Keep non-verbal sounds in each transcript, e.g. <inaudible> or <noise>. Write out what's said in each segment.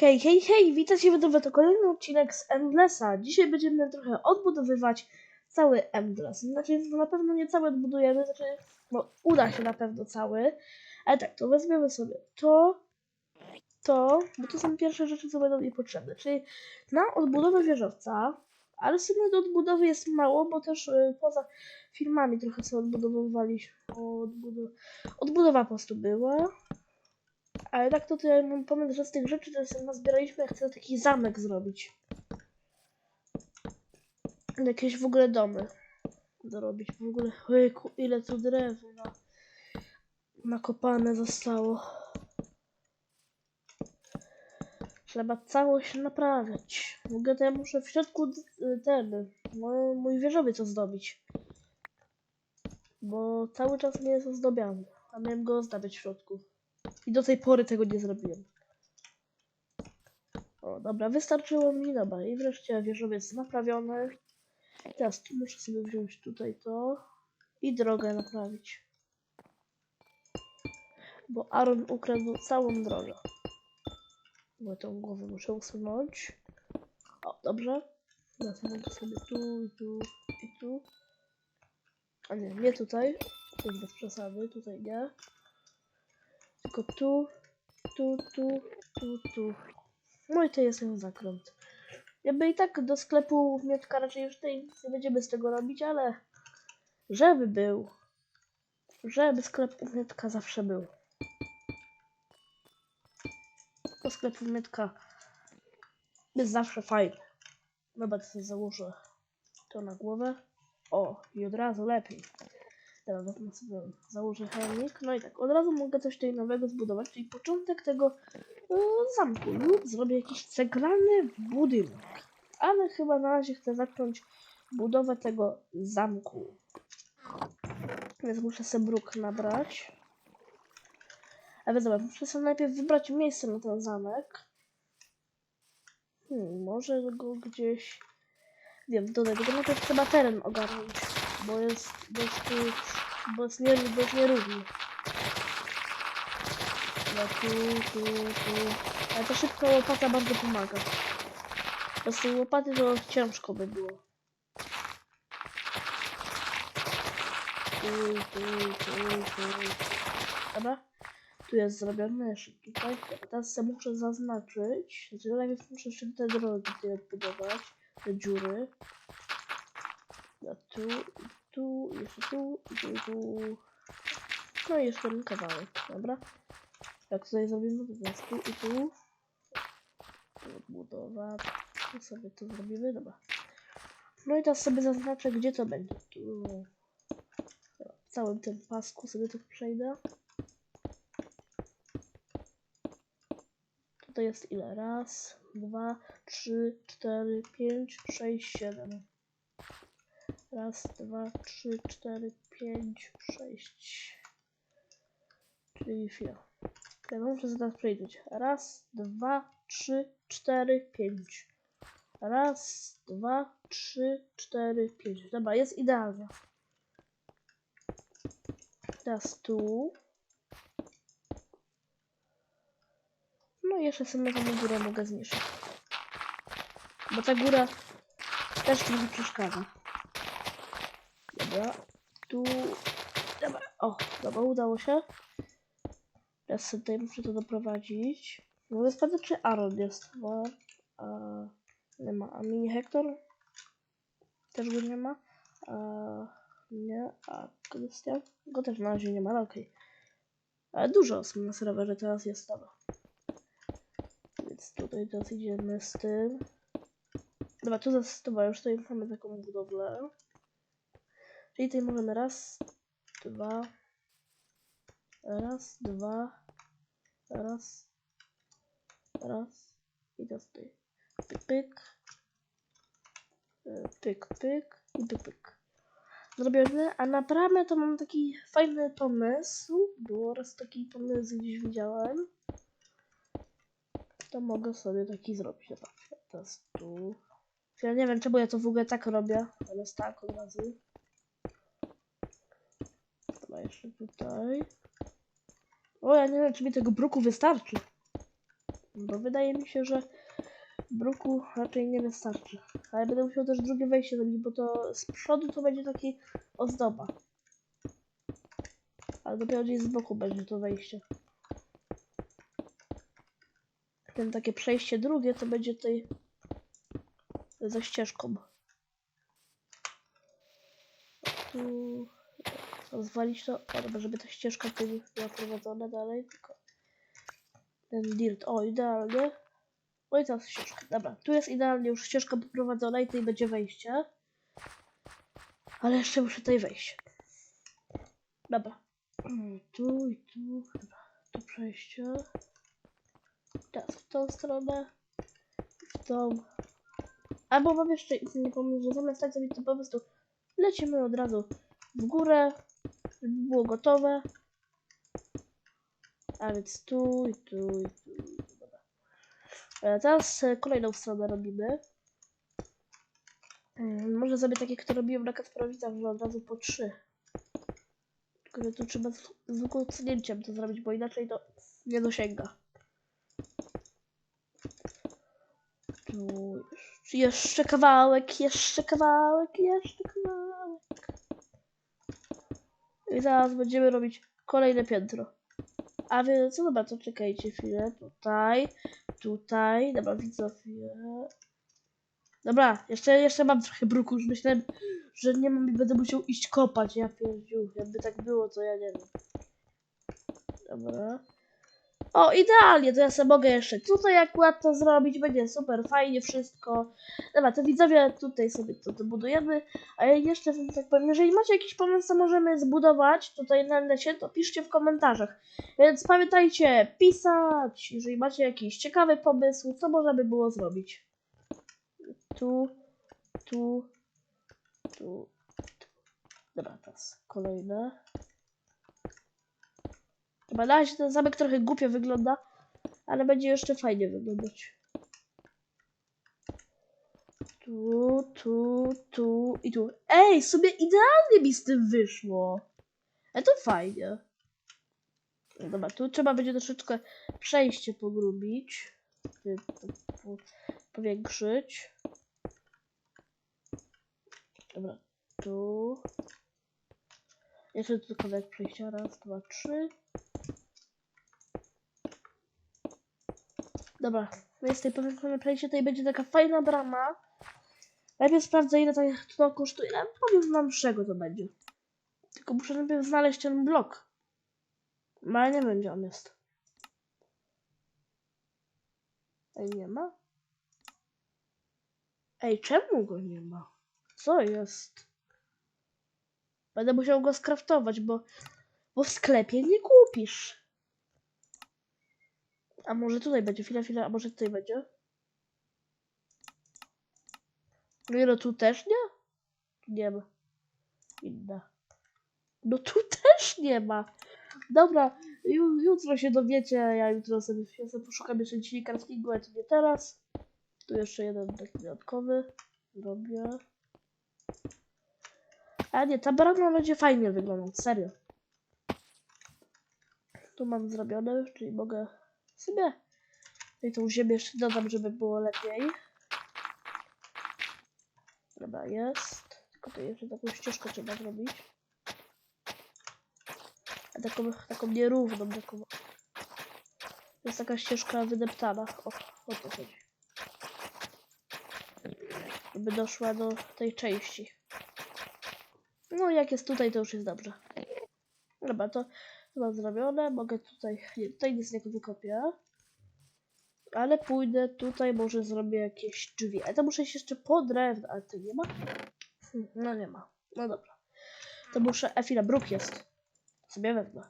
Hej, hej, hej, witajcie w to kolejny odcinek z Endlessa. Dzisiaj będziemy trochę odbudowywać cały Endless. Znaczy, no na pewno nie cały odbudujemy, znaczy, no uda się na pewno cały. Ale tak, to weźmiemy sobie to, to, bo to są pierwsze rzeczy, co będą mi potrzebne. Czyli na odbudowę wieżowca, ale w sumie do odbudowy jest mało, bo też y, poza filmami trochę co odbudowywaliśmy. Odbudow odbudowa po prostu była. Ale tak to tutaj mam pomysł, że z tych rzeczy, które sobie nazbieraliśmy, ja chcę taki zamek zrobić. Jakieś w ogóle domy dorobić. W ogóle, ojku, ile tu drewna nakopane zostało. Trzeba całość naprawiać. W ogóle to ja muszę w środku ten, mój, mój wieżowiec ozdobić. Bo cały czas nie jest ozdobiony, a miałem go ozdabiać w środku. I do tej pory tego nie zrobiłem. O, dobra, wystarczyło mi, dobra. I wreszcie wieżowiec naprawiony. Teraz tu muszę sobie wziąć tutaj to i drogę naprawić. Bo Aaron ukradł całą drogę. Bo tą głowę muszę usunąć. O, dobrze. Teraz mogę sobie tu i tu i tu. A nie, nie tutaj. Bez przesady, tutaj nie. Tylko tu, tu, tu, tu, tu. No i to jest ten zakręt. Jakby i tak do sklepu Mietka raczej już tutaj nie będziemy z tego robić, ale żeby był, żeby sklep u Mietka zawsze był. Do sklepu Mietka jest zawsze fajny. Dobra, to sobie założę to na głowę. O, i od razu lepiej. Teraz wezmę sobie założę chemik. No i tak, od razu mogę coś tutaj nowego zbudować, czyli początek tego e, zamku lub zrobię jakiś ceglany budynek. Ale chyba na razie chcę zacząć budowę tego zamku. Więc muszę sobie bruk nabrać. Ale dobra, muszę sobie najpierw wybrać miejsce na ten zamek. Hmm, może go gdzieś... Wiem, do tego, to najpierw trzeba teren ogarnąć, bo jest, bo bo jest, nie, bo nierówny. No tu, tu, tu. Ale to szybko łopata bardzo pomaga. Bez tej łopaty to ciężko by było. Tu, tu, tu, tu. Dobra. Tu jest zrobione jeszcze tutaj. Teraz sobie muszę zaznaczyć. Znaczy najpierw muszę jeszcze te drogi tutaj odbudować. Te dziury. Tu, tu, jeszcze tu, tu, tu. No i jeszcze ten kawałek, dobra? Jak tutaj zrobimy, to jest tu i tu. Odbudowa. Tu sobie to zrobimy, dobra. No i teraz sobie zaznaczę, gdzie to będzie. Tu. Dobra, W całym tym pasku sobie to przejdę. Tutaj jest ile? Raz, dwa, trzy, cztery, pięć, sześć, siedem. Raz, dwa, trzy, cztery, pięć, sześć. Czyli chwila. Ja muszę sobie teraz przejrzeć. Raz, dwa, trzy, cztery, pięć. Raz, dwa, trzy, cztery, pięć. Dobra, jest idealnie. Teraz tu. No i jeszcze sobie tą górę mogę zniszczyć. Bo ta góra też trochę przeszkadza. Dobra, tu. Dobra, o, dobra, udało się. Teraz sobie tutaj muszę to doprowadzić. Mogę sprawdzić, czy Aaron jest. Bo, a, nie ma. A mini Hector? Też go nie ma. A, nie. A Krystian? Go też na razie nie ma, ale okej. Ale dużo osób na serwerze teraz jest, dobra. Więc tutaj teraz idziemy z tym. Dobra, tu zastosowa już tutaj mamy taką budowlę. Czyli tutaj możemy raz, dwa, raz, dwa, raz, raz i teraz tutaj pyk, pyk, e, pyk, pyk i pyk, pyk. Zrobione, a na bramę to mam taki fajny pomysł, bo raz taki pomysł gdzieś widziałem. To mogę sobie taki zrobić. Dobra, teraz tu. Ja nie wiem czemu ja to w ogóle tak robię, ale tak od razu. Dobra, jeszcze tutaj. O, ja nie wiem, czy mi tego bruku wystarczy. Bo wydaje mi się, że bruku raczej nie wystarczy. Ale będę musiał też drugie wejście zrobić, bo to z przodu to będzie taki ozdoba. Ale dopiero gdzieś z boku będzie to wejście. Ten takie przejście drugie to będzie tutaj ze ścieżką. Tu rozwalić to, o, dobra, żeby ta ścieżka tutaj nie była prowadzona dalej, tylko ten dirt, o idealnie. No i teraz ścieżka, dobra, tu jest idealnie już ścieżka poprowadzona i tutaj będzie wejście. Ale jeszcze muszę tutaj wejść. Dobra. Mm, Tu i tu, dobra, tu przejście. Teraz w tą stronę, w tą. Albo mam jeszcze inny pomysł, że zamiast tak zrobić to po prostu lecimy od razu w górę, było gotowe. A więc tu i tu i tu. Dobra. E, Teraz e, kolejną stronę robimy. Mm, Może sobie takie, które robiłem na Kasprowicach, że od razu po trzy. Tylko, że tu trzeba z zwykłym odsunięciem to zrobić, bo inaczej to nie dosięga. Tu jeszcze kawałek, jeszcze kawałek, jeszcze kawałek. I zaraz będziemy robić kolejne piętro. A więc, no dobra, to czekajcie chwilę. Tutaj, tutaj, dobra, widzę chwilę. Dobra, jeszcze, jeszcze mam trochę bruku, już myślałem, że nie mam i będę musiał iść kopać. Ja pierdziu, jakby tak było, to ja nie wiem. Dobra. O, idealnie, to ja sobie mogę jeszcze tutaj akurat to zrobić, będzie super, fajnie wszystko. Dobra, to widzowie, tutaj sobie to dobudujemy, a ja jeszcze tak powiem, jeżeli macie jakiś pomysł, co możemy zbudować tutaj na necie, to piszcie w komentarzach. Więc pamiętajcie, pisać, jeżeli macie jakiś ciekawy pomysł, co można by było zrobić. Tu, tu, tu, tu. Dobra, teraz kolejne. Chyba na razie ten zamek trochę głupio wygląda, ale będzie jeszcze fajnie wyglądać. Tu, tu, tu i tu. Ej, sobie idealnie mi z tym wyszło. Ale to fajnie. No Dobra, tu trzeba będzie troszeczkę przejście pogrubić. Powiększyć. Dobra, tu. Jeszcze tu kawałek przejścia. Raz, dwa, trzy. Dobra, jest tutaj powiększone przejście. Tutaj będzie taka fajna brama. Najpierw sprawdzę ile to, to kosztuje. Ja powiem wam czego to będzie. Tylko muszę najpierw znaleźć ten blok. No ale nie gdzie on jest. Ej, nie ma? Ej, czemu go nie ma? Co jest? Będę musiał go skraftować, bo, bo w sklepie nie kupisz. A może tutaj będzie? Chwila, chwila, a może tutaj będzie? No i no tu też nie? Nie ma. Inna. No tu <laughs> też nie ma. Dobra, ju, jutro się dowiecie, ja jutro sobie, ja sobie poszukam jeszcze dzisiaj ale to nie teraz. Tu jeszcze jeden taki dodatkowy. Robię. A nie, ta brama będzie fajnie wyglądać, serio. Tu mam zrobione, czyli mogę sobie i tą ziemię jeszcze dodam, żeby było lepiej. Dobra, jest. Tylko jeszcze taką ścieżkę trzeba zrobić. A taką, taką nierówną, taką. To jest taka ścieżka wydeptana. O, o to chodzi. Żeby doszła do tej części. No jak jest tutaj, to już jest dobrze. Dobra, to, to zrobione. Mogę tutaj... Nie, tutaj nic nie wykopię. Ale pójdę tutaj, może zrobię jakieś drzwi. Ale to muszę się jeszcze po drewno. Ale to nie ma? Hm, No nie ma. No dobra. To muszę... Efila, bruk jest. Sobie wezmę.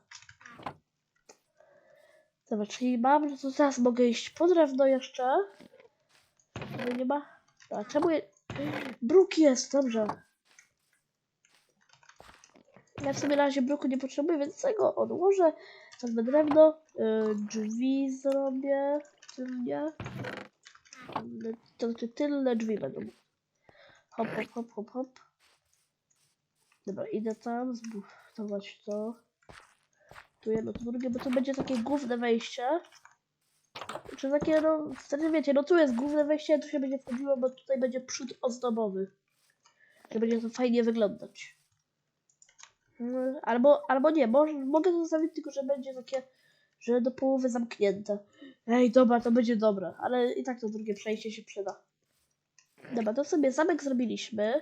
Dobra, czyli mam, że to teraz mogę iść po drewno jeszcze. No nie ma. A czemu je... Bruk jest, dobrze. Ja w sobie na razie bruku nie potrzebuję, więc tego odłożę. Wezmę drewno, y, drzwi zrobię tylnie. To znaczy tylne drzwi będą. Hop, hop, hop, hop, hop. Dobra, idę tam, zbudować to. Tu jedno, tu drugie, bo to będzie takie główne wejście. Czy takie, no, wtedy wiecie, no tu jest główne wejście, tu się będzie wchodziło, bo tutaj będzie przód ozdobowy. Że będzie to fajnie wyglądać. Mm, Albo, albo nie, może, mogę to zostawić tylko, że będzie takie, że do połowy zamknięte. Ej, dobra, to będzie dobre, ale i tak to drugie przejście się przyda. Dobra, to sobie zamek zrobiliśmy.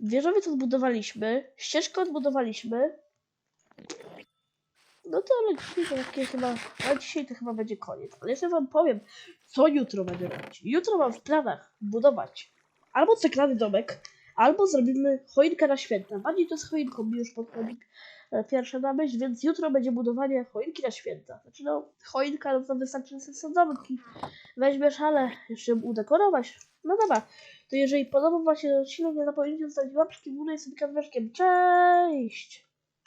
Wieżowiec odbudowaliśmy. Ścieżkę odbudowaliśmy. No to ale dzisiaj to chyba, ale dzisiaj to chyba będzie koniec. Ale jeszcze wam powiem, co jutro będę robić. Jutro mam w planach budować albo ceklany domek, albo zrobimy choinkę na święta. Bardziej to z choinką mi już podchodzi e, pierwsza na myśl, więc jutro będzie budowanie choinki na święta. Znaczy no, choinka no to wystarczy domki. Weźmiesz, ale jeszcze ją udekorować. No dobra, to jeżeli podobał wam się odcinek, nie zapomnijcie zostawić łapki w górę i sobie kaweczkiem. Cześć!